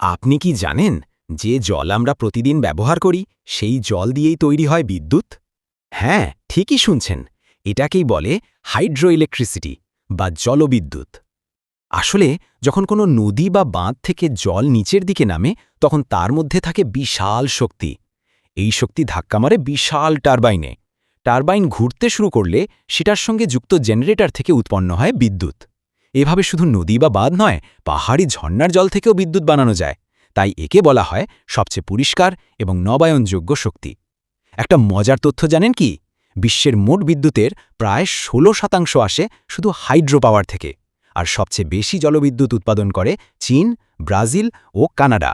আপনি কি জানেন যে জল আমরা প্রতিদিন ব্যবহার করি, সেই জল দিয়েই তৈরি হয় বিদ্যুৎ? হ্যাঁ ঠিকই শুনছেন। এটাকেই বলে হাইড্রো ইলেকট্রিসিটি বা জলবিদ্যুৎ। আসলে যখন কোনো নদী বা বাঁধ থেকে জল নিচের দিকে নামে, তখন তার মধ্যে থাকে বিশাল শক্তি। এই শক্তি ধাক্কা মারে বিশাল টারবাইনে। টারবাইন ঘুরতে শুরু করলে সেটার সঙ্গে যুক্ত জেনারেটর থেকে উৎপন্ন হয় বিদ্যুৎ। এভাবে শুধু নদী বা বাঁধ নয়, পাহাড়ি ঝর্ণার জল থেকেও বিদ্যুৎ বানানো যায়। তাই একে বলা হয় সবচেয়ে পরিষ্কার এবং নবায়নযোগ্য শক্তি। একটা মজার তথ্য জানেন কি? বিশ্বের মোট বিদ্যুতের প্রায় ১৬ শতাংশ আসে শুধু হাইড্রো পাওয়ার থেকে, আর সবচেয়ে বেশি জলবিদ্যুৎ উৎপাদন করে চীন, ব্রাজিল ও কানাডা।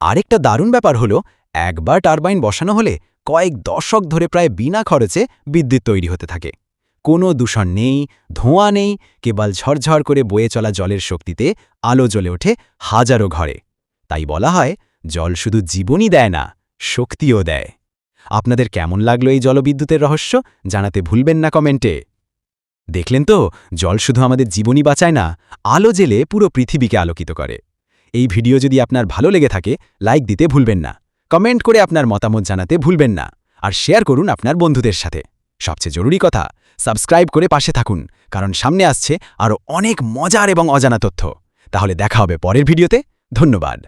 আরেকটা দারুণ ব্যাপার হলো, একবার টারবাইন বসানো হলে কয়েক দশক ধরে প্রায় বিনা খরচে বিদ্যুৎ তৈরি হতে থাকে। কোনো দূষণ নেই, ধোঁয়া নেই, কেবল ঝরঝর করে বয়ে চলা জলের শক্তিতে আলো জ্বলে ওঠে হাজারো ঘরে। তাই বলা হয়, জল শুধু জীবনই দেয় না, শক্তিও দেয়। আপনাদের কেমন লাগল এই জলবিদ্যুতের রহস্য, জানাতে ভুলবেন না কমেন্টে। দেখলেন তো, জল শুধু আমাদের জীবনই বাঁচায় না, আলো জেলে পুরো পৃথিবীকে আলোকিত করে। এই ভিডিও যদি আপনার ভালো লেগে থাকে, লাইক দিতে ভুলবেন না, কমেন্ট করে আপনার মতামত জানাতে ভুলবেন না, আর শেয়ার করুন আপনার বন্ধুদের সাথে। সবচেয়ে জরুরি কথা, সাবস্ক্রাইব করে পাশে থাকুন, কারণ সামনে আসছে আরও অনেক মজার এবং অজানা তথ্য। তাহলে দেখা হবে পরের ভিডিওতে। ধন্যবাদ।